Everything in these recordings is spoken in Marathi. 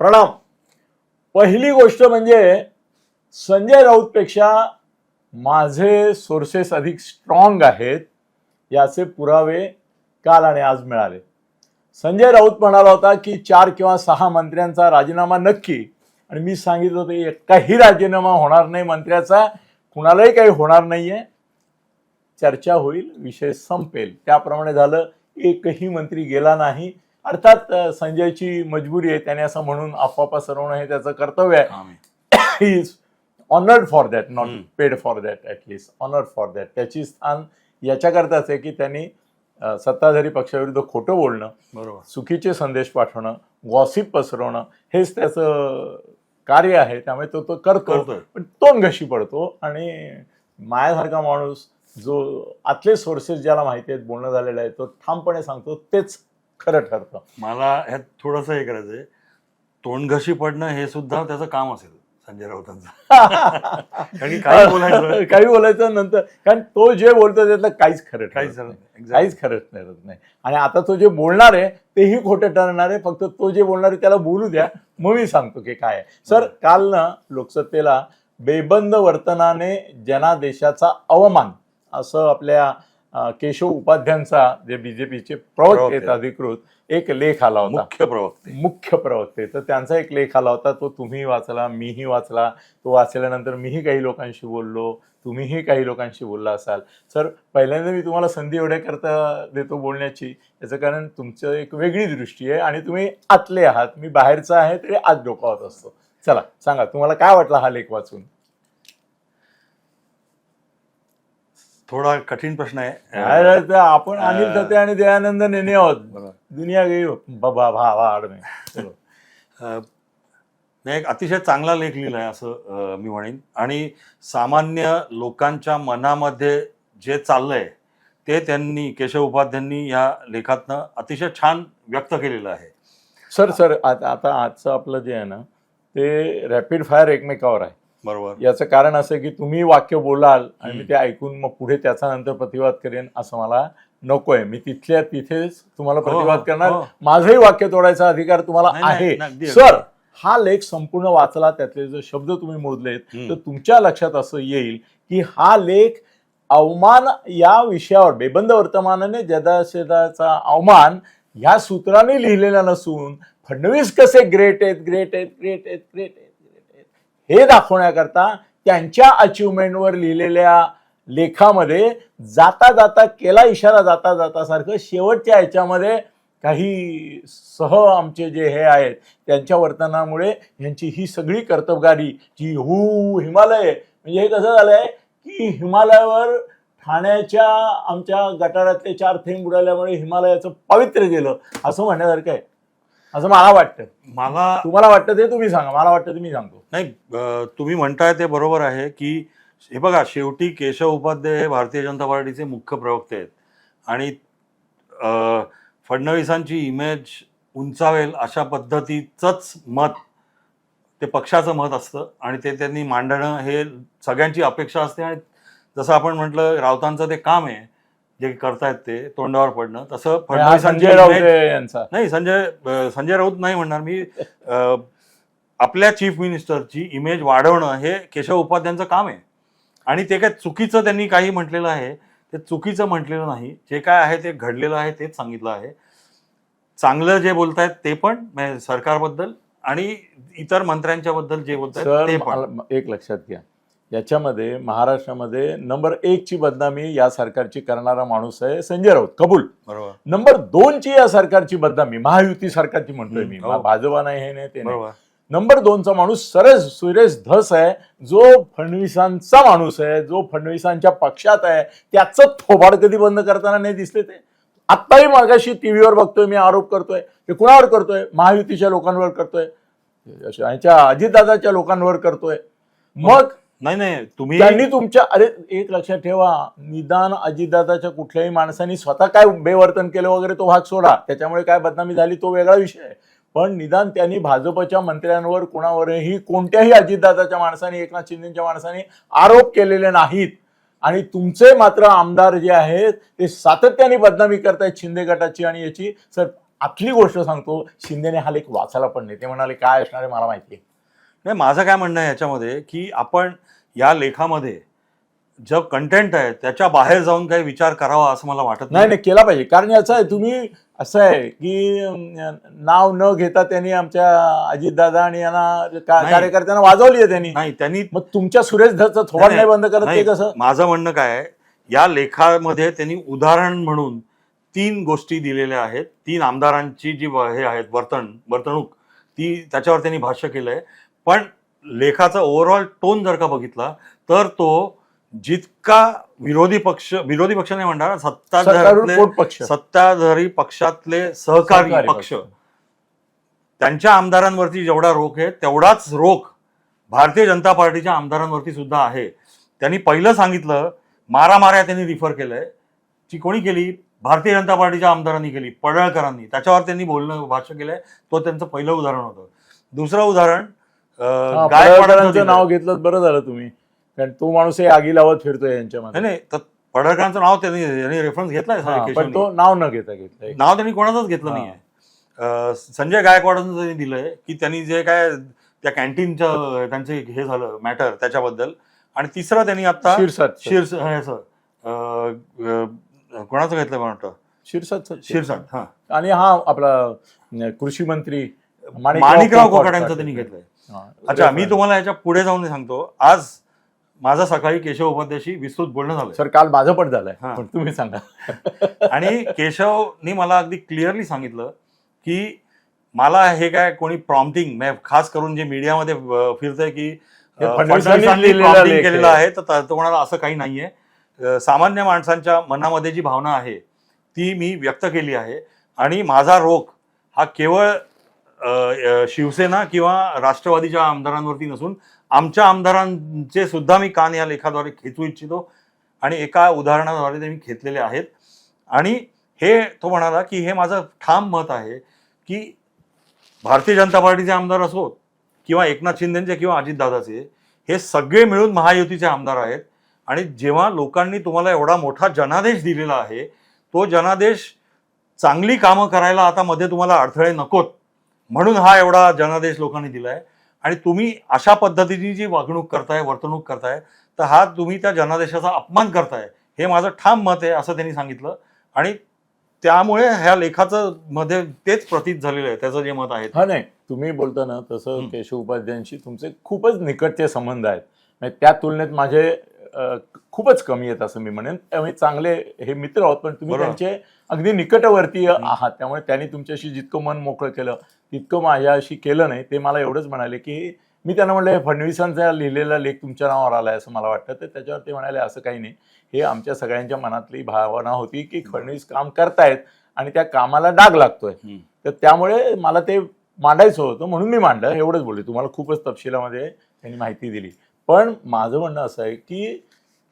प्रणाम. पहिली गोष्ट म्हणजे संजय राऊतपेक्षा माझे सोर्सेस अधिक स्ट्रॉंग आहेत याचे पुरावे काल आणि आज मिळाले. संजय राऊत म्हणाला होता की चार किंवा सहा मंत्र्यांचा राजीनामा नक्की. आणि मी सांगितलं होतं एकाही राजीनामा होणार नाही मंत्र्याचा कुणालाही काही होणार नाहीये. चर्चा होईल विषय संपेल. त्याप्रमाणे झालं एकही मंत्री गेला नाही. अर्थात संजयची मजबुरी आहे त्याने असं म्हणून अफवा पसरवणं हे त्याचं कर्तव्य आहे. He is honoured for that not. Paid for that at least honoured for that त्याची स्थान याच्याकरताच आहे की त्यांनी सत्ताधारी पक्षाविरुद्ध खोटं बोलणं बरोबर. चुकीचे संदेश पाठवणं गॉसिप पसरवणं हेच त्याचं कार्य आहे. त्यामुळे तो तो करतो पण तोंड घशी पडतो आणि मायासारखा माणूस जो आतले सोर्सेस ज्याला माहिती आहेत बोलणं झालेलं आहे तो ठामपणे सांगतो तेच खरं ठरतं. मला ह्यात थोडंसं हे करायचंय. तोंडघशी पडणं हे सुद्धा त्याचं काम असेल संजय राऊतांचं. कारण की काही बोलायचं काही बोलायचं नंतर कारण तो जे बोलतो त्यातलं काहीच खरं काहीच ठरत नाही. Exactly. काहीच खरं ठरत नाही. आणि आता तो जे बोलणार आहे तेही खोटं ठरणार आहे. फक्त तो जे बोलणार आहे त्याला बोलू द्या. मग मी सांगतो की काय आहे. सर काल ना लोकसत्तेला बेबंद वर्तनाने जनादेशाचा अवमान असं आपल्या केशव उपाध्यांचा जे बीजेपीचे प्रवक्ते अधिकृत एक लेख आला होता. मुख्य प्रवक्ते. मुख्य प्रवक्ते. तर त्यांचा एक लेख आला होता तो तुम्ही वाचला मीही वाचला. तो वाचल्यानंतर मीही काही लोकांशी बोललो तुम्हीही काही लोकांशी बोलला असाल. सर पहिल्यांदा मी तुम्हाला संधी एवढ्याकरता देतो बोलण्याची. याचं कारण तुमचं एक वेगळी दृष्टी आहे आणि तुम्ही आतले आहात. मी बाहेरचा आहे तरी आज डोकावत असतो. चला सांगा तुम्हाला काय वाटला हा लेख वाचून? थोडा कठीण प्रश्न आहे. आपण अनिल थते आणि दयानंद नेने आहोत. दुनिया गई बाबा चलो. अं, नाही एक अतिशय चांगला लेख लिहिलाय असं अं, मी म्हणेन. आणि सामान्य लोकांच्या मनामध्ये जे चाललंय ते त्यांनी केशव उपाध्यांनी या लेखातनं अतिशय छान व्यक्त केलेलं आहे. सर सर आता आता आजचं आपलं जे आहे ना ते रॅपिड फायर एकमेकावर आहे. बरोबर याचं कारण असं की तुम्ही वाक्य बोलाल आणि मी ते ऐकून मग पुढे त्याचा नंतर प्रतिवाद करेन असं मला नकोय मी तिथल्या तिथेच तुम्हाला हो, प्रतिवाद हो, करणार हो. माझंही वाक्य तोडायचा अधिकार तुम्हाला आहे सर. हा लेख संपूर्ण वाचला त्यातले जे शब्द तुम्ही मोजलेत. तर तुमच्या लक्षात असं येईल की हा लेख अवमान या विषयावर बेबंद वर्तमानाने जदाशेदाचा अवमान ह्या सूत्राने लिहिलेला नसून फडणवीस कसे ग्रेट आहेत ग्रेट आहेत ग्रेट आहेत ग्रेट आहेत हे दाखवण्याकरता त्यांच्या अचिव्हमेंटवर लिहिलेल्या लेखामध्ये जाता जाता केला इशारा जाता जाता सारखं शेवटच्या ह्याच्यामध्ये काही सह आमचे जे हे आहेत त्यांच्या वर्तनामुळे यांची ही सगळी कर्तबगारी जी हू हिमालय म्हणजे हे कसं झालंय की हिमालयावर ठाण्याच्या आमच्या गटारातले चार थेंब उडाल्यामुळे हिमालयाचं पावित्र्य गेलं. असं म्हणण्यासारखं आहे. असं मला वाटतं. मला तुम्हाला वाटतं ते तुम्ही सांगा मला वाटतं ते मी सांगतो. नाही अं, तुम्ही म्हणताय ते बरोबर आहे की हे बघा शेवटी केशव उपाध्याय हे भारतीय जनता पार्टीचे मुख्य प्रवक्ते आहेत. आणि अं, फडणवीसांची इमेज उंचावेल अशा पद्धतीचंच मत ते पक्षाचं मत असतं आणि ते त्यांनी मांडणं हे सगळ्यांची अपेक्षा असते. आणि जसं आपण म्हटलं राऊतांचं ते काम आहे. जे करतायत ते तोंडावर पडणं. तसं संजय राऊत नाही संजय संजय राऊत नाही म्हणणार मी. आपल्या चीफ मिनिस्टरची इमेज वाढवणं हे केशव उपाध्यांचं काम आहे. आणि ते काय चुकीचं त्यांनी काही म्हटलेलं आहे ते चुकीचं म्हटलेलं नाही. जे काय आहे ते घडलेलं आहे तेच सांगितलं आहे. चांगलं जे बोलतायत ते पण म्हणजे सरकारबद्दल आणि इतर मंत्र्यांच्या बद्दल जे बोलतायत ते पण. एक लक्षात घ्या. याच्यामध्ये महाराष्ट्रामध्ये नंबर एक ची बदनामी या सरकारची करणारा माणूस आहे संजय राऊत कबूल. बरोबर. नंबर दोन ची या सरकारची बदनामी महायुती सरकारची म्हणतोय मी. हो. भाजपा नाही हे नाही ते नाही. बरोबर. नंबर दोनचा माणूस सरस सुरेश धस आहे जो फडणवीसांचा माणूस आहे जो फडणवीसांच्या पक्षात आहे त्याचं थोबाड कधी बंद करताना नाही दिसले ते. आत्ताही मागाशी टीव्हीवर बघतोय मी आरोप करतोय. ते कुणावर करतोय? महायुतीच्या लोकांवर करतोय. अजितदादाच्या लोकांवर करतोय. मग नाही नाही तुम्ही त्यांनी तुमच्या अरे एक लक्षात ठेवा. निदान अजितदादाच्या कुठल्याही माणसाने स्वतः काय बेवर्तन केलं वगैरे तो भाग सोडा. त्याच्यामुळे काय बदनामी झाली तो वेगळा विषय आहे. पण निदान त्यांनी भाजपच्या मंत्र्यांवर कोणावरही कोणत्याही अजितदादाच्या माणसाने एकनाथ शिंदेच्या माणसाने आरोप केलेले नाहीत. आणि तुमचे मात्र आमदार जे आहेत ते सातत्याने बदनामी करतायत शिंदे गटाची आणि याची. सर आतली गोष्ट सांगतो शिंदेने हा लेख वाचायला पण नाही. ते म्हणाले काय असणार आहे? मला माहिती आहे. नाही माझं काय म्हणणं आहे याच्यामध्ये की आपण या लेखामध्ये जो कंटेंट आहे त्याच्या बाहेर जाऊन काही विचार करावा असं मला वाटत नाही नाही. केला पाहिजे. कारण याचं आहे तुम्ही असं आहे की नाव न घेता त्यांनी आमच्या अजितदादा आणि यांना. कार्यकर्त्यांना वाजवली आहे त्यांनी. नाही त्यांनी मग तुमच्या सुरेश धरचं थोबाड नाही, बंद करत ते नाही, कसं? माझं म्हणणं काय आहे या लेखामध्ये त्यांनी उदाहरण म्हणून तीन गोष्टी दिलेल्या आहेत. तीन आमदारांची जी हे आहेत वर्तन वर्तणूक ती त्याच्यावर त्यांनी भाष्य केलंय. पण लेखाचा ओव्हरऑल टोन जर का बघितला तर तो जितका विरोधी पक्ष विरोधी पक्ष नाही म्हणणार सत्ताधारी सत्ताधारी पक्षातले सहकारी पक्ष. त्यांच्या आमदारांवरती जेवढा रोख आहे तेवढाच रोख भारतीय जनता पार्टीच्या आमदारांवरती सुद्धा आहे. त्यांनी पहिलं सांगितलं मारामाऱ्या त्यांनी रिफर केलंय. ती कोणी केली? भारतीय जनता पार्टीच्या आमदारांनी केली पडळकरांनी. त्याच्यावर त्यांनी बोलणं भाष्य केलंय. तो त्यांचं पहिलं उदाहरण होतं. दुसरं उदाहरण गायकवाडांचं. नाव घेतलं बरं झालं तुम्ही. कारण तो माणूस हे आगी लावत फिरतोय यांच्यामध्ये नाही नाही तर पडळकरांचं नाव त्यांनी यांनी रेफरन्स घेतलाय पण. तो नाव न घेता घेतलंय. नाव त्यांनी कोणाचंच घेतलं हा. नाहीये. अं, संजय गायकवाडांचं त्यांनी दिलंय की त्यांनी जे काय त्या कॅन्टीनचं त्यांचे हे झालं मॅटर त्याच्याबद्दल. आणि तिसरं त्यांनी आता शिरसाट शिर ह्याचं, अं, अं, कोणाचं घेतलं मला वाटतं? शिरसाट शिरसाट हा. आणि हा आपला कृषी मंत्री माणिकराव कोकाट यांचं त्यांनी घेतलंय. अच्छा मी तुम्हाला याच्यापुढे जाऊन सांगतो. आज माझं सकाळी केशव उपाध्याशी विस्तृत बोलणं झालं सर काल माझं पण झालंय. पण तुम्ही सांगा. आणि केशवनी मला अगदी क्लिअरली सांगितलं की मला हे काय कोणी प्रॉम्प्टिंग खास करून जे मीडियामध्ये फिरतंय की केलेलं आहे. तर त- तो म्हणाला असं काही नाहीये. सामान्य माणसांच्या मनामध्ये जी भावना आहे ती मी व्यक्त केली आहे. आणि माझा रोख हा केवळ शिवसेना किंवा राष्ट्रवादीच्या आमदारांवरती नसून आमच्या आमदारांचे सुद्धा मी कान या लेखाद्वारे खेचू इच्छितो. आणि एका उदाहरणाद्वारे ते मी घेतलेले आहेत. आणि हे तो म्हणाला की हे माझं ठाम मत आहे की भारतीय जनता पार्टीचे आमदार असोत किंवा एकनाथ शिंदेचे किंवा अजितदादाचे हे सगळे मिळून महायुतीचे आमदार आहेत. आणि जेव्हा लोकांनी तुम्हाला एवढा मोठा जनादेश दिलेला आहे तो जनादेश चांगली कामं करायला आता मध्ये तुम्हाला अडथळे नकोत. म्हणून हा एवढा जनादेश लोकांनी दिलाय. आणि तुम्ही अशा पद्धतीची जी वागणूक करताय वर्तणूक करताय तर हा तुम्ही त्या जनादेशाचा अपमान करताय. हे माझं ठाम मत आहे असं त्यांनी सांगितलं. आणि त्यामुळे ह्या लेखाचं मध्ये तेच प्रतीत झालेलं आहे त्याचं जे मत आहे. हा नाही. तुम्ही बोलताना तसं. केशव उपाध्यायांशी तुमचे खूपच निकटचे संबंध आहेत. त्या तुलनेत माझे खूपच कमी आहेत असं मी म्हणेन. त्यामुळे चांगले हे मित्र आहोत पण तुम्ही. त्यांचे अगदी निकटवर्तीय आहात. त्यामुळे त्यांनी तुमच्याशी जितकं मन मोकळं केलं तितकं माझ्याशी केलं नाही ते मला एवढंच म्हणाले की मी त्यांना म्हणलं हे फडणवीसांचा लिहिलेला लेख तुमच्या नावावर आलाय असं मला वाटतं. तर त्याच्यावर ते म्हणाले असं काही नाही. हे आमच्या सगळ्यांच्या मनातली भावना होती की फडणवीस काम करतायत आणि त्या कामाला डाग लागतोय. तर त्यामुळे मला ते मांडायचं होतं म्हणून मी मांडलं. एवढंच बोलले. तुम्हाला खूपच तपशिलामध्ये त्यांनी माहिती दिली. पण माझं म्हणणं असं आहे की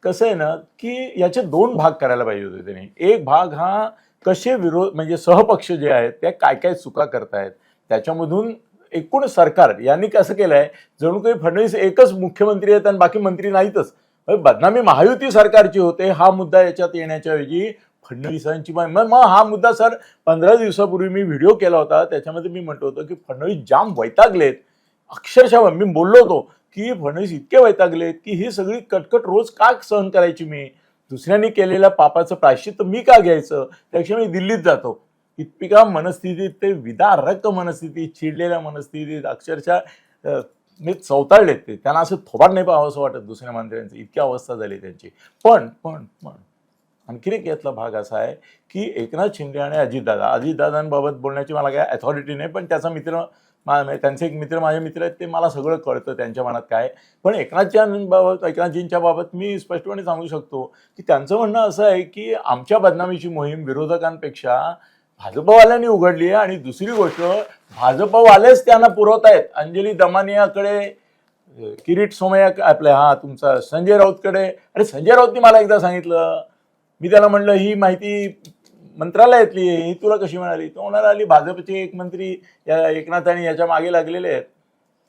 कसं आहे ना की याचे दोन भाग करायला पाहिजे होते त्यांनी. एक भाग हा कसे विरोध म्हणजे सहपक्ष जे आहेत ते काय काय चुका करतायत त्याच्यामधून एकूण सरकार यांनी कसं केलंय जणू काही फडणवीस एकच मुख्यमंत्री आहेत आणि बाकी मंत्री नाहीतच. बदनामी महायुती सरकारची होते हा मुद्दा याच्यात येण्याच्या ऐवजी फडणवीसांची मग मग हा मुद्दा सर पंधरा दिवसापूर्वी मी व्हिडिओ केला होता त्याच्यामध्ये मी म्हणतो होतो की फडणवीस जाम वैतागलेत. अक्षरशः मी बोललो होतो की फडणवीस इतके वैतागलेत की ही सगळी कटकट रोज का सहन करायची मी? दुसऱ्यांनी केलेल्या पापाचं प्रायश्चित मी का घ्यायचं? त्यापेक्षा मी दिल्लीत जातो. इतपिका मनस्थितीत ते विदारक मनस्थितीत चिडलेल्या मनस्थितीत अक्षरशः मी चौताळलेत ते. त्यांना असं थोबाड नाही पाहावं असं वाटत दुसऱ्या मंत्र्यांचं. इतकी अवस्था झाली त्यांची. पण पण पण आणखीन एक यातला भाग असा आहे की एकनाथ शिंदे आणि अजितदादा. अजितदादांबाबत बोलण्याची मला काय अथॉरिटी नाही पण त्याचा मित्र मा- म्हणजे त्यांचे एक मित्र माझे मित्र आहेत ते मला सगळं कळतं त्यांच्या मनात काय पण एकनाथजींबाबत एकनाथजींच्या बाबत मी स्पष्टपणे सांगू शकतो की त्यांचं म्हणणं असं आहे की आमच्या बदनामीची मोहीम विरोधकांपेक्षा भाजपवाल्यांनी उघडली आहे आणि दुसरी गोष्ट भाजपवालेच त्यांना पुरवत आहेत अंजली दमानियाकडे किरीट सोमय्या आपल्या हा तुमचा संजय राऊतकडे. अरे संजय राऊतनी मला एकदा सांगितलं. मी त्याला म्हणलं ही माहिती मंत्रालयातली आहे. ही तुला कशी मिळाली? तो म्हणाला आली भाजपचे एक मंत्री या एकनाथ आणि याच्या मागे लागलेले आहेत.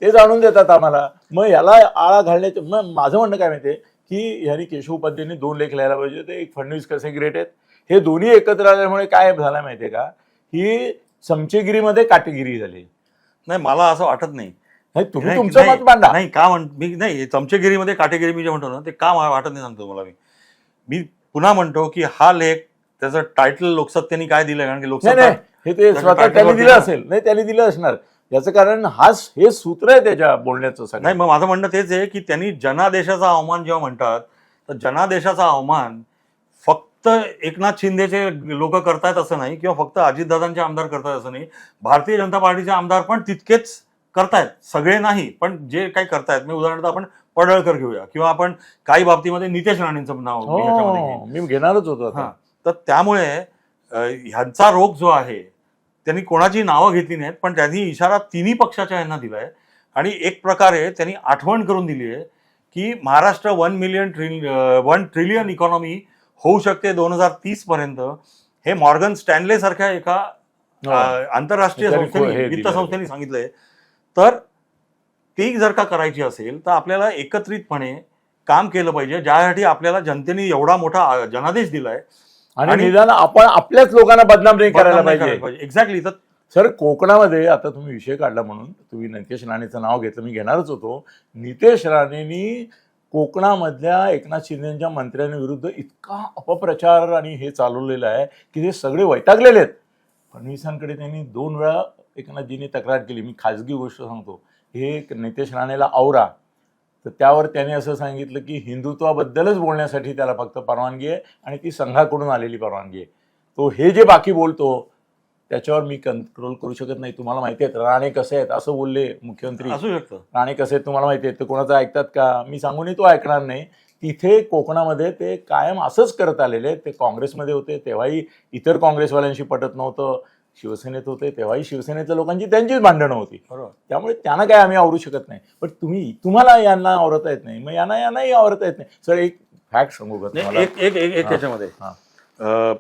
ते जाणून देतात आम्हाला. मग याला आळा घालण्याचं मग माझं म्हणणं काय माहिती आहे की ह्यानी केशव उपाध्यायांनी दोन लेख लिहायला पाहिजे ते एक फडणवीस कसे ग्रेट आहेत. हे दोन्ही एकत्र आल्यामुळे काय झालं माहिती आहे का? ही चमचेगिरीमध्ये काटेगिरी झाली. नाही मला असं वाटत नाही. नाही तुम्ही नाही, तुमचं नाही, मत मांडा. नाही का म्हण मी नाही चमचेगिरीमध्ये काटेगिरी मी जे म्हणतो ना ते का मला वाटत नाही सांगतो मला मी. मी पुन्हा म्हणतो की हा लेख त्याचं टायटल लोकसत्तेने काय दिलंय? कारण की नाही लोकसत्ता नाही हे ते त्याच्या स्वतः त्यांनी दिलं. असेल. नाही त्यांनी दिलं असणार. याचं कारण हाच हे सूत्र आहे त्याच्या बोलण्याचं नाही सगळं मग माझं म्हणणं तेच आहे की त्यांनी जनादेशाचा अवमान जेव्हा म्हणतात तर जनादेशाचा अवमान फक्त एकनाथ शिंदेचे लोक करतायत असं नाही किंवा फक्त अजितदादांचे आमदार करतायत असं नाही भारतीय जनता पार्टीचे आमदार पण तितकेच करतायत सगळे नाही पण जे काही करतायत मी उदाहरणार्थ आपण पडळकर घेऊया किंवा आपण काही बाबतीमध्ये नितेश राणेंचं नाव मी. हो घेणारच होतो. हा तर त्यामुळे ह्यांचा रोग जो आहे त्यांनी कोणाची नावं घेतली नाहीत पण त्यांनी इशारा तिन्ही पक्षाच्या यांना दिलाय आणि एक प्रकारे त्यांनी आठवण करून दिली आहे की Maharashtra one million tril one trillion economy होऊ शकते दोन हजार तीस पर्यंत. हे मॉर्गन स्टॅनले सारख्या एका आंतरराष्ट्रीय संस्थेने वित्त. संस्थेने सांगितलंय. तर ती जर का करायची असेल तर आपल्याला एकत्रितपणे काम केलं पाहिजे ज्यासाठी आपल्याला जनतेने एवढा मोठा जनादेश दिलाय. आणि आणि- निदान आपण आपल्याच लोकांना बदनाम नाही करायला पाहिजे. एक्झॅक्टली तर सर कोकणामध्ये आता तुम्ही विषय काढला म्हणून तुम्ही नितेश राणेचं नाव घेतलं मी घेणारच होतो. नितेश राणेंनी कोकणामधल्या एकनाथ शिंदेच्या मंत्र्यांविरुद्ध इतका अपप्रचार आणि हे चालवलेलं आहे की ते सगळे वैतागलेले आहेत. फडणवीसांकडे त्यांनी दोन वेळा एकनाथजींनी तक्रार केली. मी खाजगी गोष्ट सांगतो. हे एक नितेश राणेला आवरा. तर त्यावर त्याने असं सांगितलं की हिंदुत्वाबद्दलच बोलण्यासाठी त्याला फक्त परवानगी आहे आणि ती संघाकडून आलेली परवानगी आहे. तो हे जे बाकी बोलतो त्याच्यावर मी कंट्रोल करू शकत नाही. तुम्हाला माहिती आहे राणे कसे आहेत असं बोलले मुख्यमंत्री. असू शकतं. राणे कसे आहेत तुम्हाला माहिती आहे ते कोणाचं ऐकतात का? मी सांगूनही तो ऐकणार नाही. तिथे कोकणामध्ये ते कायम असंच करत आलेले ते काँग्रेसमध्ये होते तेव्हाही इतर काँग्रेसवाल्यांशी पटत नव्हतं. शिवसेनेत होते तेव्हाही शिवसेनेतल्या लोकांची त्यांचीच भांडणं होती. बरोबर. त्यामुळे त्यांना काय आम्ही आवरू शकत नाही. पण तुम्ही तुम्हाला यांना आवरता येत नाही. मग यांना यांनाही आवरता येत नाही. सर एक फॅक्ट सांगू का एक एक एक एक हा. याच्यामध्ये हा. अं,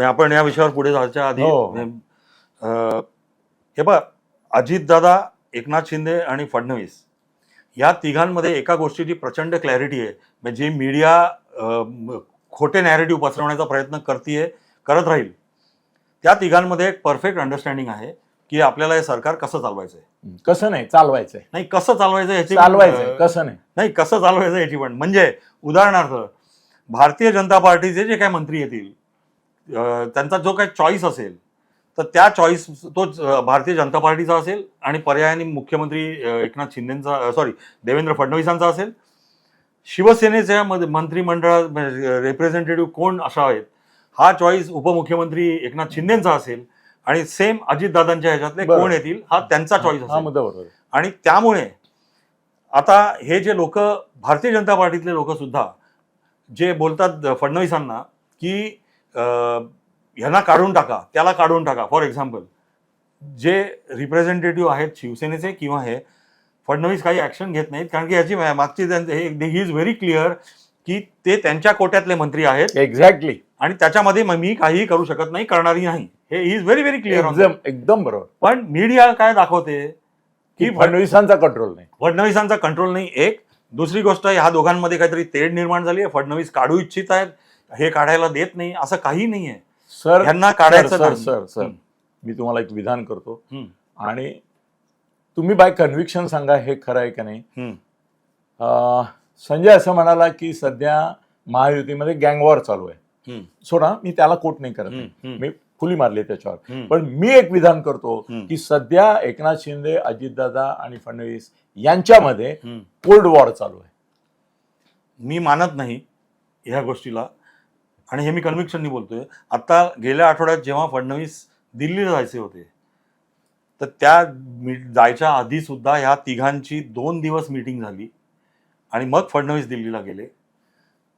म्हणजे आपण या विषयावर पुढे जायच्या आधी हो. अं, हे बघ अजितदादा एकनाथ शिंदे आणि फडणवीस या तिघांमध्ये एका गोष्टीची प्रचंड क्लॅरिटी आहे. म्हणजे जी मीडिया खोटे नॅरेटिव्ह पसरवण्याचा प्रयत्न करतीये करत राहील. त्या तिघांमध्ये एक परफेक्ट अंडरस्टँडिंग आहे की आपल्याला हे सरकार कसं चालवायचं आहे कसं नाही चालवायचंय. नाही कसं चालवायचं याची चालवायचंय अं, कसं नाही. नाही कसं चालवायचं याची पण. म्हणजे उदाहरणार्थ भारतीय जनता पार्टीचे जे काही मंत्री येतील त्यांचा जो काही चॉईस असेल तर त्या चॉईस तो भारतीय जनता पार्टीचा असेल आणि पर्यायाने मुख्यमंत्री एकनाथ शिंदेचा सॉरी देवेंद्र फडणवीसांचा असेल शिवसेनेच्या मंत्रिमंडळात रिप्रेझेंटेटिव्ह कोण असावेत हा चॉईस उपमुख्यमंत्री एकनाथ शिंदेचा असेल आणि सेम अजितदादांच्या ह्याच्यातले. कोण येतील हा त्यांचा चॉईस हा असेल. आणि त्यामुळे आता हे जे लोक भारतीय जनता पार्टीतले लोक सुद्धा जे बोलतात फडणवीसांना की ह्यांना काढून टाका त्याला काढून टाका. फॉर एक्झाम्पल जे रिप्रेझेंटेटिव्ह आहेत शिवसेनेचे किंवा हे फडणवीस काही ऍक्शन घेत नाहीत कारण की याची मागची ही इज व्हेरी क्लिअर की ते त्यांच्या कोट्यातले मंत्री आहेत. एक्झॅक्टली आणि त्याच्यामध्ये मी काहीही करू शकत नाही करणारही नाही. हे इज व्हेरी व्हेरी क्लिअर एकदम बरोबर. पण मीडिया काय दाखवते की की फडणवीसांचा कंट्रोल नाही. फडणवीसांचा कंट्रोल नाही एक. दुसरी गोष्ट ह्या दोघांमध्ये काहीतरी तेढ निर्माण झाली आहे. फडणवीस काढू इच्छित आहेत. हे काढायला देत नाही असं काही नाहीये सर ह्यांना काढायचं सर नाही. Sir sir. मी तुम्हाला एक विधान करतो. आणि तुम्ही बाय कन्व्हिक्शन सांगा हे खरं आहे का नाही संजय असं म्हणाला की सध्या महायुतीमध्ये गँगवॉर चालू आहे. सोडा मी त्याला कोट नाही करत. आहे. मी फुली मारली त्याच्यावर. पण मी एक विधान करतो. की सध्या एकनाथ शिंदे अजितदादा आणि फडणवीस यांच्यामध्ये. कोल्ड वॉर चालू आहे मी मानत नाही ह्या गोष्टीला आणि हे मी कन्व्हिक्शननी बोलतोय. आता गेल्या आठवड्यात जेव्हा फडणवीस दिल्लीला जायचे होते तर त्या मी- जायच्या आधी सुद्धा ह्या तिघांची दोन दिवस मीटिंग झाली आणि मग फडणवीस दिल्लीला गेले.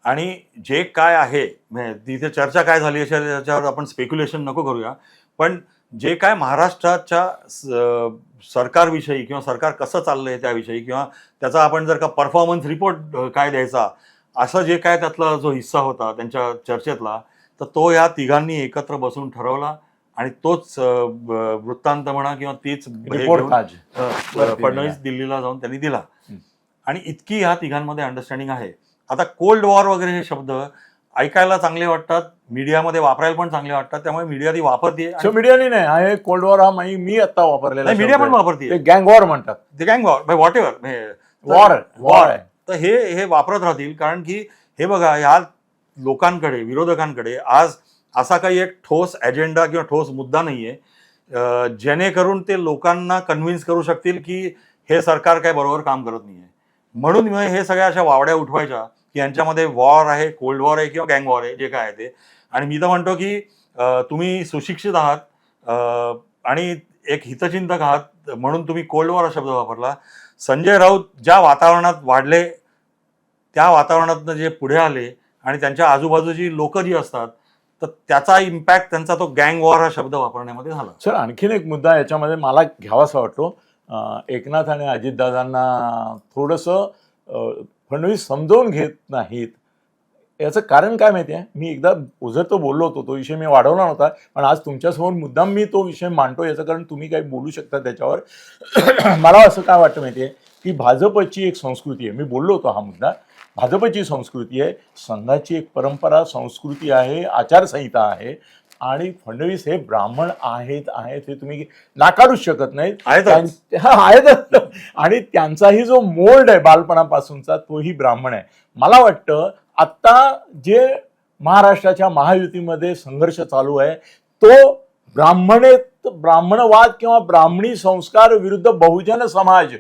आणि जे काय आहे म्हणजे तिथे चर्चा काय झाली अशा याच्यावर आपण स्पेक्युलेशन नको करूया. पण जे काय महाराष्ट्राच्या स- सरकारविषयी किंवा सरकार कसं चाललं आहे त्याविषयी किंवा त्याचा आपण जर का परफॉर्मन्स रिपोर्ट काय द्यायचा असं जे काय त्यातला जो हिस्सा होता त्यांच्या चर्चेतला तर तो या तिघांनी एकत्र बसून ठरवला आणि तोच वृत्तांत म्हणा किंवा तीच बरं, फडणवीस दिल्लीला जाऊन त्यांनी दिला. आणि इतकी ह्या तिघांमध्ये अंडरस्टँडिंग आहे. आता कोल्ड वॉर वगैरे हे शब्द ऐकायला चांगले वाटतात मीडियामध्ये वापरायला पण चांगले वाटतात त्यामुळे मीडिया ती वापरते मीडियाने नाही कोल्ड वॉर हा मी मी आता वापरलेला मीडिया पण. वापरते. गँग वॉर म्हणतात. ते गँग war whatever war war आहे. तर हे हे वापरत राहतील. कारण की हे बघा ह्या लोकांकडे विरोधकांकडे आज असा काही एक ठोस अजेंडा किंवा ठोस मुद्दा नाही आहे जेणेकरून ते लोकांना कन्व्हिन्स करू शकतील की हे सरकार काय बरोबर काम करत नाहीये. म्हणून हे सगळ्या अशा वावड्या उठवायच्या की यांच्यामध्ये वॉर आहे कोल्ड वॉर आहे किंवा गँग वॉर आहे जे काय आहे ते. आणि मी तर म्हणतो की तुम्ही सुशिक्षित आहात आणि एक हितचिंतक आहात म्हणून तुम्ही कोल्ड वॉर हा शब्द वापरला. संजय राऊत ज्या वातावरणात वाढले त्या वातावरणातनं जे पुढे आले आणि त्यांच्या आजूबाजूची लोक जी असतात तर त्याचा इम्पॅक्ट त्यांचा तो गँग वॉर हा शब्द वापरण्यामध्ये झाला. सर आणखीन एक मुद्दा याच्यामध्ये मला घ्यावासा वाटतो. एकनाथ आणि अजितदादांना थोडंसं फडणवीस समजावून घेत नाहीत. याचं कारण काय माहिती आहे मी एकदा उजर तो बोललो होतो तो विषय मी वाढवला नव्हता पण आज तुमच्यासमोर मुद्दाम मी तो विषय मांडतो याचं कारण तुम्ही काही बोलू शकता त्याच्यावर. मला असं काय वाटतं माहिती आहे की भाजपची एक संस्कृती आहे. मी बोललो होतो हा मुद्दा. भाजपची संस्कृती आहे संघाची एक परंपरा संस्कृती आहे आचारसंहिता आहे आणि फडणवीस हे ब्राह्मण आहेत आहेत हे तुम्ही नाकारूच शकत नाहीत. आहेतच. त्यां- हा, आहेतच. आणि त्यांचाही जो मोल्ड आहे बालपणापासूनचा तोही ब्राह्मण आहे. मला वाटतं आत्ता जे महाराष्ट्राच्या महायुतीमध्ये संघर्ष चालू आहे तो ब्राह्मणेत ब्राह्मणवाद किंवा ब्राह्मणी संस्कार विरुद्ध बहुजन समाज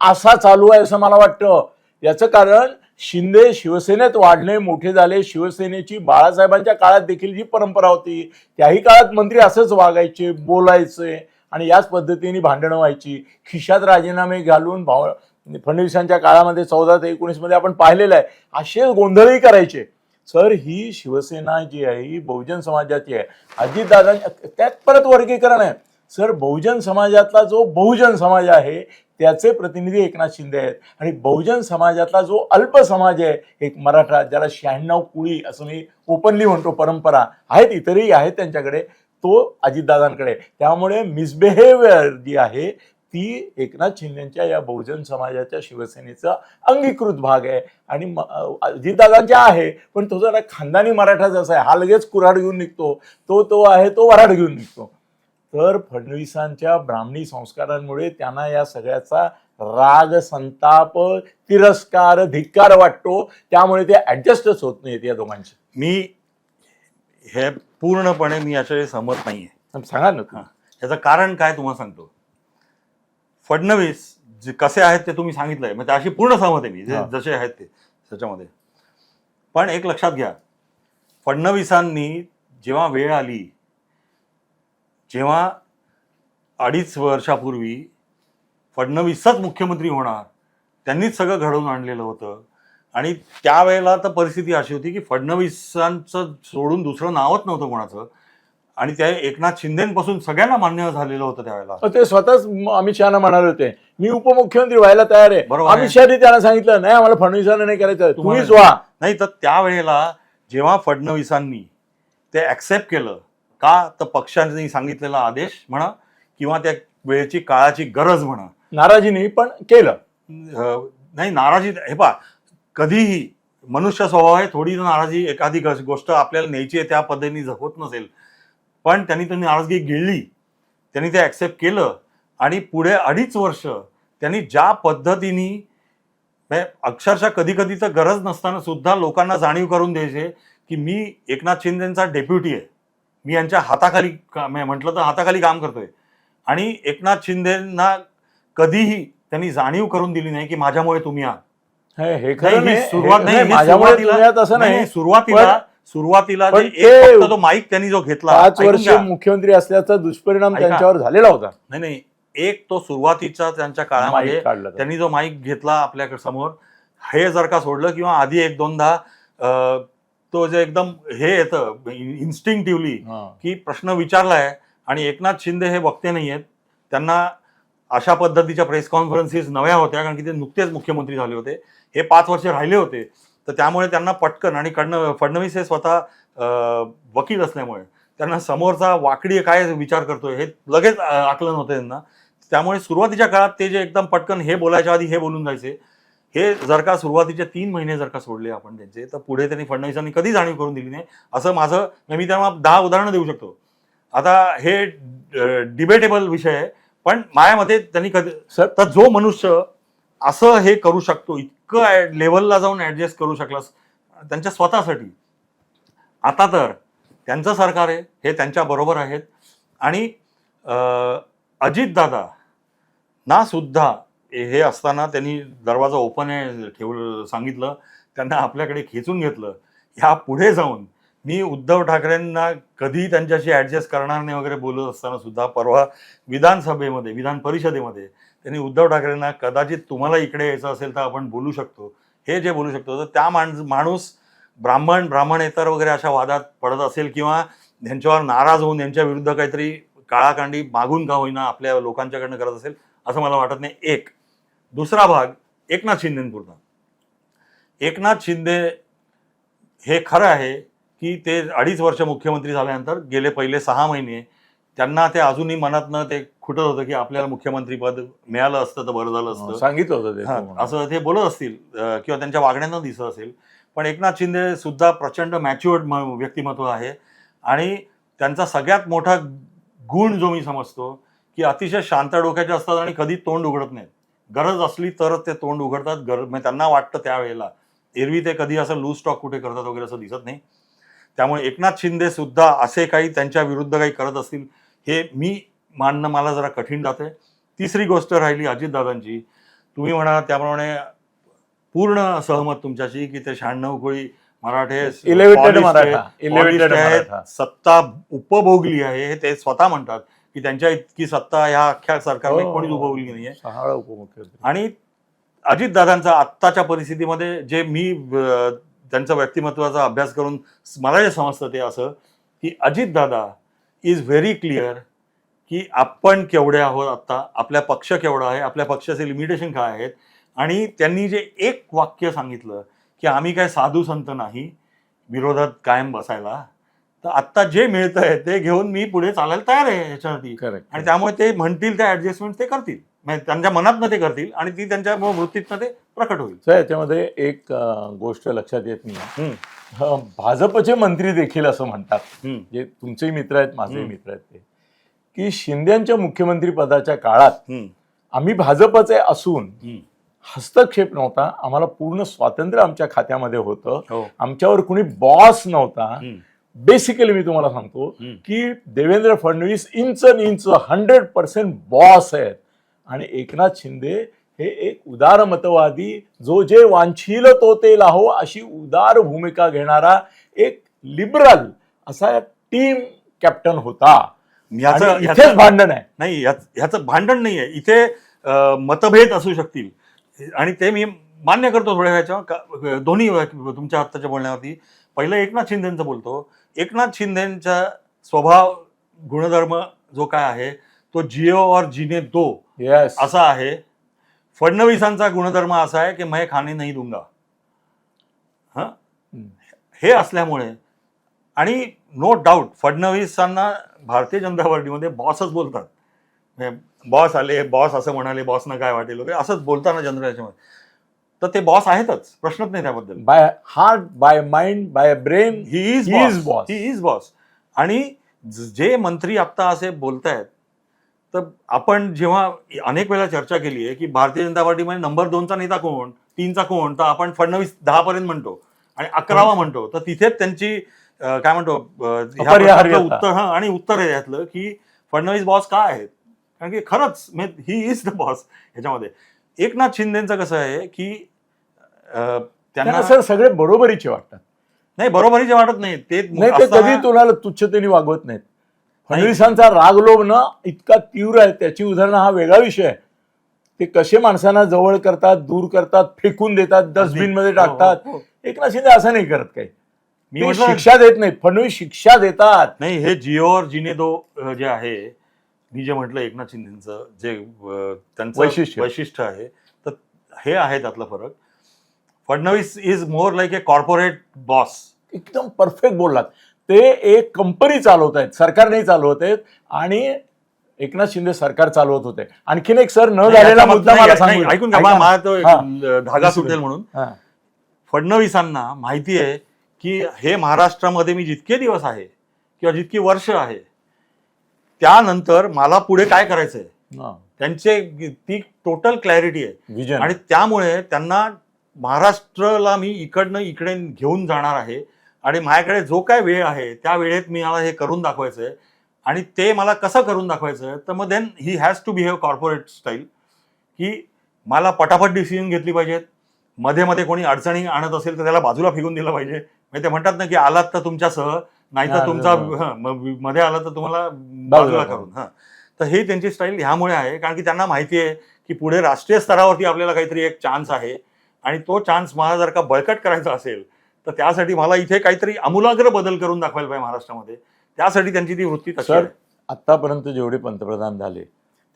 असा चालू आहे असं मला वाटतं. याचं कारण शिंदे शिवसेनेत वाढले मोठे झाले. शिवसेनेची बाळासाहेबांच्या काळात देखील जी परंपरा होती त्याही काळात मंत्री असंच वागायचे बोलायचे आणि याच पद्धतीने भांडणं व्हायची. खिशात राजीनामे घालून भाव म्हणजे फडणवीसांच्या काळामध्ये चौदा ते एकोणीसमध्ये आपण पाहिलेलं आहे असे गोंधळही करायचे. सर ही शिवसेना जी आहे ही बहुजन समाजाची आहे. अजितदादा त्यात परत वर्गीकरण आहे. सर बहुजन समाजातला जो बहुजन समाज आहे त्याचे प्रतिनिधी एकनाथ शिंदे आहेत. आणि बहुजन समाजातला जो अल्प समाज आहे एक मराठा ज्याला शहाण्णव कुळी असं मी ओपनली म्हणतो परंपरा आहेत इतरही आहेत त्यांच्याकडे तो अजितदादांकडे त्यामुळे मिसबिहेवियर जी आहे ती एकनाथ शिंदेच्या या बहुजन समाजाच्या शिवसेनेचा अंगीकृत भाग आहे. आणि अजितदादांच्या आहे पण तो जरा खानदानी मराठा जसा आहे. हा लगेच कुऱ्हाड घेऊन निघतो. तो तो आहे तो वराड घेऊन निघतो. तर फडणवीसांच्या ब्राह्मणी संस्कारांमुळे त्यांना या सगळ्याचा राग संताप तिरस्कार धिक्कार वाटतो. त्यामुळे ते ऍडजस्टच होत नाहीत या दोघांचे. मी हे पूर्णपणे मी याच्याशी सहमत नाहीये. सांगा ना. याचं कारण काय तुम्हाला सांगतो. फडणवीस जे कसे आहेत ते तुम्ही सांगितलंय. म्हणजे त्याशी पूर्ण सहमत आहे मी जे. जसे आहेत ते त्याच्यामध्ये. पण एक लक्षात घ्या फडणवीसांनी जेव्हा वेळ आली जेव्हा अडीच वर्षापूर्वी फडणवीसच मुख्यमंत्री होणार त्यांनीच सगळं घडवून आणलेलं होतं. आणि त्यावेळेला तर परिस्थिती अशी होती की फडणवीसांचं सोडून दुसरं नावच नव्हतं कोणाचं. आणि त्या एकनाथ शिंदेपासून सगळ्यांना मान्य झालेलं होतं त्यावेळेला. ते स्वतःच अमित शहाना म्हणाले होते. मी उपमुख्यमंत्री व्हायला तयार आहे. बरोबर. अमित शहानी त्यांना सांगितलं नाही आम्हाला फडणवीसांना नाही करायचं. तुम्हीच व्हा. नाही तर त्यावेळेला जेव्हा फडणवीसांनी ते ऍक्सेप्ट केलं का तर पक्षांनी सांगितलेला आदेश म्हणा किंवा त्या वेळेची काळाची गरज म्हणा. नाराजीने पण केलं. नाही नाराजी हे पा कधीही मनुष्य स्वभाव आहे थोडी नाराजी एखादी गोष्ट आपल्याला न्यायची आहे त्या पद्धतीने होत नसेल. पण त्यांनी ती नाराजगी गिळली त्यांनी ते ऍक्सेप्ट केलं आणि पुढे अडीच वर्ष त्यांनी ज्या पद्धतीने म्हणजे अक्षरशः कधी कधी तर गरज नसताना सुद्धा लोकांना जाणीव करून द्यायचे की मी एकनाथ शिंदेचा डेप्युटी आहे. मी यांच्या हाताखाली म्हणजे म्हटलं तर हाताखाली काम करतोय. आणि एकनाथ शिंदेना कधीही त्यांनी जाणीव करून दिली नाही की माझ्यामुळे तुम्ही आहात. हे नाही, खरं नाही. सुरुवात नाही, सुरुवातीला- सुरुवातीला सुरुवातीला पण जे ते- एक फक्त तो माईक त्यांनी जो घेतला पाच ऐकून वर्ष घ्या. मुख्यमंत्री असल्याचा दुष्परिणाम ऐका. त्यांच्यावर झालेला होता नाही नाही एक तो सुरुवातीचा त्यांच्या काळामध्ये माईक काढलं. त्यांनी जो माईक घेतला आपल्यासमोर हे जर का सोडलं किंवा आधी एक दोनदा अं, तो जे एकदम हे येतं इन्स्टिंक्टिव्हली हा. की प्रश्न विचारलाय आणि एकनाथ शिंदे हे वक्ते नाही आहेत त्यांना अशा पद्धतीच्या प्रेस कॉन्फरन्सेस नव्या होत्या कारण की ते नुकतेच मुख्यमंत्री झाले होते हे पाच वर्ष राहिले होते तर त्यामुळे त्यांना पटकन आणि कडनं फडणवीस हे स्वतः वकील असल्यामुळे त्यांना समोरचा वाकडी काय विचार करतोय हे लगेच आकलन होतं त्यांना. त्यामुळे सुरुवातीच्या काळात ते जे एकदम पटकन हे बोलायच्या आधी हे बोलून जायचे. हे जर का सुरुवातीचे तीन महिने जर का सोडले आपण त्यांचे तर पुढे त्यांनी फडणवीसांनी कधी जाणीव करून दिली नाही असं माझं मी त्यांना दहा उदाहरणं देऊ शकतो. आता हे डिबेटेबल विषय आहे पण माझ्या मते त्यांनी कधी सर तर जो मनुष्य असं हे करू शकतो इतकं लेवलला जाऊन ऍडजस्ट करू शकलास त्यांच्या स्वतःसाठी. आता तर त्यांचं सरकार आहे हे त्यांच्या बरोबर आहेत. आणि अजितदादा ना सुद्धा हे असताना त्यांनी दरवाजा ओपन आहे ठेवलं सांगितलं. त्यांना आपल्याकडे खेचून घेतलं. ह्या पुढे जाऊन मी उद्धव ठाकरेंना कधी त्यांच्याशी ॲडजस्ट करणार नाही वगैरे बोलत असताना सुद्धा परवा विधानसभेमध्ये विधान परिषदेमध्ये त्यांनी उद्धव ठाकरेंना कदाचित तुम्हाला इकडे यायचं असेल तर आपण बोलू शकतो. हे जे बोलू शकतो तर त्या माण माणूस ब्राह्मण ब्राह्मणेतर वगैरे अशा वादात पडत असेल किंवा त्यांच्यावर नाराज होऊन त्यांच्या विरुद्ध काहीतरी काळाकांडी मागून का होईना आपल्या लोकांच्याकडनं करत असेल असं मला वाटत नाही. एक. दुसरा भाग एकनाथ शिंदेपुरता. एकनाथ शिंदे हे खरं आहे की ते अडीच वर्ष मुख्यमंत्री झाल्यानंतर गेले पहिले सहा महिने. त्यांना ते अजूनही मनातनं ते खुटत होतं की आपल्याला मुख्यमंत्रीपद मिळालं असतं तर बरं झालं असतं. सांगितलं होतं ते हा. असं ते बोलत असतील किंवा त्यांच्या वागण्यानं दिसत असेल. पण एकनाथ शिंदे सुद्धा प्रचंड मॅच्युअर्ड व्यक्तिमत्व आहे. आणि त्यांचा सगळ्यात मोठा गुण जो मी समजतो की अतिशय शांत डोक्याचे असतात आणि कधी तोंड उघडत नाहीत. गरज असली तरच ते तोंड उघडतात. गरज म्हणजे त्यांना वाटतं त्यावेळेला एरवी ते कधी असं लूज स्टॉक कुठे करतात वगैरे असं दिसत नाही. त्यामुळे एकनाथ शिंदे सुद्धा असे काही त्यांच्या विरुद्ध काही करत असतील हे मी मानणं मला जरा कठीण जाते तिसरी गोष्ट राहिली अजितदादांची तुम्ही म्हणा त्याप्रमाणे पूर्ण सहमत तुमच्याशी की ते शहाण्णव कोळी मराठे. आहेत. सत्ता उपभोगली आहे हे ते स्वतः म्हणतात की त्यांच्या इतकी सत्ता ह्या अख्ख्या सरकारने हो. कोणीच उपभोगली नाहीये आणि अजितदादांचा आत्ताच्या परिस्थितीमध्ये जे मी अं, त्यांच्या व्यक्तिमत्वाचा अभ्यास करून मला जे समजतं ते असं की अजितदादा इज व्हेरी क्लिअर की आपण केवढे आहोत आत्ता आपल्या पक्ष केवढा आहे आपल्या पक्षाचे लिमिटेशन काय आहेत? आणि त्यांनी जे एक वाक्य सांगितलं की आम्ही काय साधू संत नाही विरोधात कायम बसायला तर आत्ता जे मिळतंय ते घेऊन मी पुढे चालायला तयार आहे करेक्ट आणि त्यामुळे ते म्हणतील त्या ऍडजस्टमेंट ते करतील. म्हणजे त्यांच्या मनातनं ते करतील आणि ती त्यांच्या वृत्तीतनं ते प्रकट होईल. सर याच्यामध्ये एक गोष्ट लक्षात येत नाही. भाजपचे मंत्री देखील असं म्हणतात. जे तुमचेही मित्र आहेत माझेही. मित्र आहेत ते. की शिंदेच्या मुख्यमंत्री पदाच्या काळात आम्ही भाजपचे असून. हस्तक्षेप नव्हता आम्हाला पूर्ण स्वातंत्र्य आमच्या खात्यामध्ये होतं. हो. आमच्यावर कुणी बॉस नव्हता. बेसिकली मी तुम्हाला सांगतो. की Devendra Fadnavis inch inch hundred percent boss आहेत. आणि एकनाथ शिंदे हे एक उदार मतवादी जो जे वांछील तो ते लाहो अशी उदार भूमिका घेणारा एक लिबरल असा टीम कॅप्टन होता. इथेच ह्याचं- भांडण आहे. नाही याच- ह्याचं भांडण नाहीये इथे अं, मतभेद असू शकतील. आणि ते मी मान्य करतो थोड्या वेळाच्या का- दोन्ही तुमच्या आत्ताच्या बोलण्यावरती. पहिलं एकनाथ शिंदेचं बोलतो. एकनाथ शिंदेचा स्वभाव गुणधर्म जो काय आहे तो जिओ और जिने दो येस असा आहे. फडणवीसांचा गुणधर्म असा आहे की मैं खाणे नाही दूंगा. हा? हे असल्यामुळे आणि नो डाऊट फडणवीसांना भारतीय जनता पार्टीमध्ये बॉसच बोलतात. बॉस आले बॉस असं म्हणाले बॉसनं काय वाटेल वगैरे असंच बोलताना जनरल याच्यामध्ये तर ते बॉस आहेतच प्रश्नच नाही त्याबद्दल. By heart by mind by brain he is is boss. He is boss आणि ज- मंत्री आता असे बोलतायत तर आपण जेव्हा अनेक वेळा चर्चा केली आहे की भारतीय जनता पार्टीमध्ये नंबर दोनचा नेता कोण तीनचा कोण तर आपण फडणवीस दहा पर्यंत म्हणतो आणि अकरावा म्हणतो. तर तिथेच त्यांची काय म्हणतो उत्तर हा आणि उत्तर आहे यातलं की फडणवीस बॉस का आहेत? कारण की खरंच ही इज द बॉस ह्याच्यामध्ये. एकनाथ शिंदेचं कसं आहे की त्यांना सर सगळे बरोबरीचे वाटतात. नाही बरोबरीचे वाटत नाही ते कधी तुला तुच्छतेने वागवत नाहीत. फडणवीसांचा रागलोभ ना इतका तीव्र आहे त्याची उदाहरणं हा वेगळा विषय आहे. ते कसे माणसांना जवळ करतात दूर करतात फेकून देतात डस्टबिनमध्ये हो, टाकतात. हो, हो. एकनाथ शिंदे असं नाही करत काही. मी ते म्हटलं शिक्षा देत नाहीत फडणवीस शिक्षा देतात नाही हे जिओ जिने दो अ, जे आहे मी जे म्हटलं एकनाथ शिंदेचं जे अ, त्यांचं वैशिष्ट्य. वैशिष्ट्य आहे तर हे आहे त्यातला फरक Fadnavis is more like a corporate boss एकदम परफेक्ट बोललात ते एक कंपनी चालवत आहेत सरकार नाही चालवत आहेत आणि एकनाथ शिंदे सरकार चालवत होते आणखीन एक सर न नाही, झालेला मुद्दा मला नाही, सांगू नाही, ऐकून घ्या ऐका मला ना. मला तो एक, हा. अं, धागा सुटेल म्हणून हा. फडणवीसांना माहिती आहे की हे महाराष्ट्रामध्ये मी जितके दिवस आहे किंवा जितकी वर्ष आहे त्यानंतर मला पुढे काय करायचंय. त्यांचे ती टोटल क्लॅरिटी आहे. विजन आणि त्यामुळे त्यांना महाराष्ट्राला मी इकडनं इकडे घेऊन जाणार आहे. आणि माझ्याकडे जो काय वेळ आहे त्या वेळेत मी मला हे करून दाखवायचं आहे आणि ते मला कसं करून दाखवायचं तर मग then he has to behave corporate style की मला पटापट डिसिजन घेतली पाहिजेत. मध्ये मध्ये कोणी अडचणी आणत असेल तर त्याला बाजूला फेकून दिलं पाहिजे. म्हणजे ते म्हणतात ना की आलात तर तुमच्यासह नाही तर तुमचा मध्ये आला तर तुम्हाला बाजूला करून. हा. तर ही त्यांची स्टाईल ह्यामुळे आहे कारण की त्यांना माहिती आहे की पुढे राष्ट्रीय स्तरावरती आपल्याला काहीतरी एक चान्स आहे. आणि तो चान्स मला जर का बळकट करायचा असेल तर त्यासाठी मला इथे काहीतरी आमूलाग्र बदल करून दाखवायला पाहिजे महाराष्ट्रामध्ये. त्यासाठी त्यांची ती वृत्ती तशी सर आतापर्यंत जेवढे पंतप्रधान झाले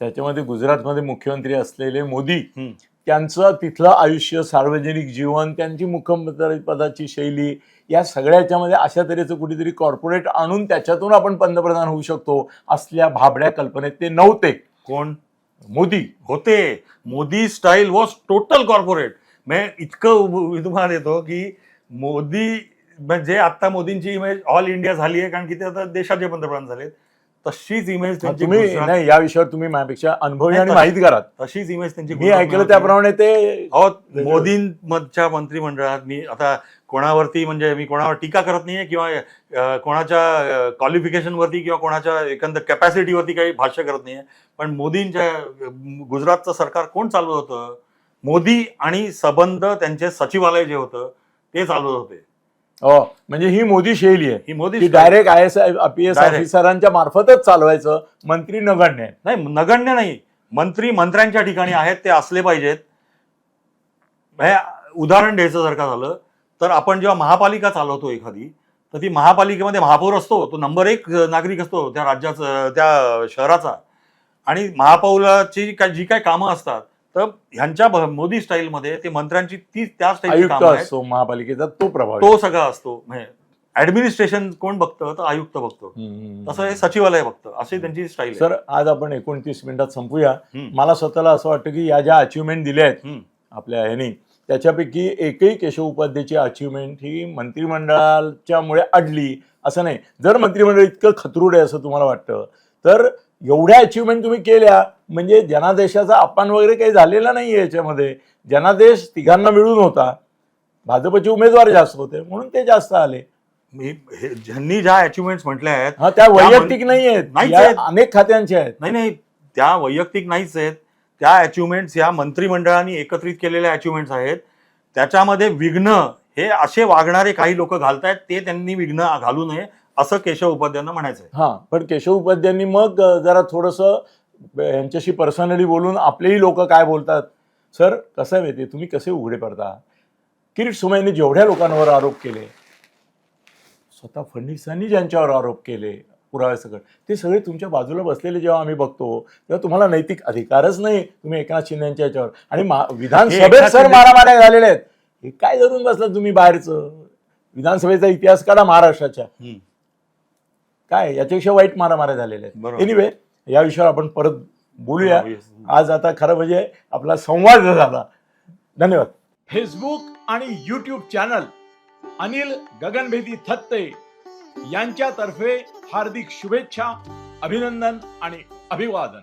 त्याच्यामध्ये गुजरातमध्ये मुख्यमंत्री असलेले मोदी. त्यांचं तिथलं आयुष्य सार्वजनिक जीवन त्यांची मुख्यमंत्री पदाची शैली या सगळ्याच्यामध्ये अशा तऱ्हेचं कुठेतरी कॉर्पोरेट आणून त्याच्यातून आपण पंतप्रधान होऊ शकतो असल्या भाबड्या कल्पनेत ते नव्हते. कोण? मोदी होते. Modi style was total corporate मी इतकं तुम्हाला देतो की मोदी म्हणजे आता मोदींची इमेज ऑल इंडिया झाली आहे कारण की ते आता देशाचे पंतप्रधान झालेत. तशीच इमेज त्यांची तुम्ही गुजरात- नाही या विषयावर तुम्ही माझ्यापेक्षा अनुभवी नाही, आणि तशी- माहितगारात तशीच इमेज त्यांची मी गुजरातमध्ये ऐकलं होती. त्याप्रमाणे ते अहो मोदींच्या मंत्रिमंडळात मी आता कोणावरती म्हणजे मी कोणावर टीका करत नाहीये किंवा अं, कोणाच्या क्वालिफिकेशन वरती किंवा कोणाच्या एकंदर कॅपॅसिटीवरती काही भाष्य करत नाहीये. पण मोदींच्या अं, गुजरातचं सरकार कोण चालवत होतं? मोदी आणि संबंध त्यांचे सचिवालय जे होतं ते चालवत होते. म्हणजे ही मोदी शैली आहे ही Modi. Direct I S I P S. ऑफिसरांच्या मार्फतच चालवायचं मंत्री नगण्य. नाही नगण्य नाही मंत्री मंत्र्यांच्या ठिकाणी आहेत ते असले पाहिजेत हे उदाहरण द्यायचं जर का झालं तर आपण जेव्हा महापालिका चालवतो एखादी तर ती महापालिकेमध्ये महापौर असतो तो नंबर एक नागरिक असतो त्या राज्याचा त्या शहराचा आणि महापौराची जी काय कामं असतात तर ह्यांच्या मोदी स्टाईलमध्ये ते मंत्र्यांची ती त्या आहेत. असतो महापालिकेचा तो प्रभाव तो सगळा असतो. म्हणजे ऍडमिनिस्ट्रेशन कोण बघतं तर आयुक्त बघतो. तसं हे सचिवालय बघतं. अशी त्यांची स्टाईल सर आज आपण एकोणतीस मिनिटात संपूया. मला स्वतःला असं वाटतं की या ज्या अचिव्हमेंट दिल्या आहेत. आपल्या ह्यानी त्याच्यापैकी एकही केशव उपाध्यायची अचिव्हमेंट ही मंत्रिमंडळाच्यामुळे अडली असं नाही. जर मंत्रिमंडळ इतकं खतरूड आहे असं तुम्हाला वाटतं तर एवढ्या अचिव्हमेंट तुम्ही केल्या म्हणजे जनादेशाचा अपमान वगैरे काही झालेला नाही याच्यामध्ये. जनादेश तिघांना मिळून होता. भाजपचे उमेदवार जास्त होते म्हणून ते जास्त आले. मी हे- ज्यांनी ज्या अचिव्हमेंट म्हटल्या आहेत हा त्या त्या वैयक्तिक नाही आहेत. नाहीच आहेत. अनेक खात्यांचे आहेत. नाही नाही त्या वैयक्तिक नाहीच आहेत. त्या अचिव्हमेंट्स या मंत्रिमंडळाने एकत्रित केलेल्या अचिव्हमेंट्स आहेत. त्याच्यामध्ये विघ्न हे असे वागणारे काही लोक घालतायत ते त्यांनी विघ्न घालू नये. असं केशव उपाध्यायांना म्हणायचं आहे हा पण केशव उपाध्यांनी मग जरा थोडंसं यांच्याशी पर्सनली बोलून आपलेही लोक काय बोलतात? सर कसं माहिती तुम्ही कसे उघडे पडता? किरीट सुमैने जेवढ्या लोकांवर आरोप केले स्वतः फडणवीसांनी ज्यांच्यावर आरोप केले पुराव्यासकट ते सगळे तुमच्या बाजूला बसलेले जेव्हा आम्ही बघतो तेव्हा तुम्हाला नैतिक अधिकारच नाही तुम्ही एकनाथ शिंदे यांच्या याच्यावर. आणि विधानसभेत सर मारामाऱ्या झालेल्या आहेत. हे काय धरून बसलं तुम्ही बाहेरचं? विधानसभेचा इतिहास काढा महाराष्ट्राच्या. काय याच्यापेक्षा वाईट मारामाऱ्या झालेल्या आहेत. बरोबर. एनिवे या विषयावर आपण परत बोलूया. हो. आज आता खरं म्हणजे आपला संवाद झाला. धन्यवाद. फेसबुक आणि युट्यूब चॅनल अनिल गगनभेदी थत्ते यांच्यातर्फे हार्दिक शुभेच्छा अभिनंदन आणि अभिवादन.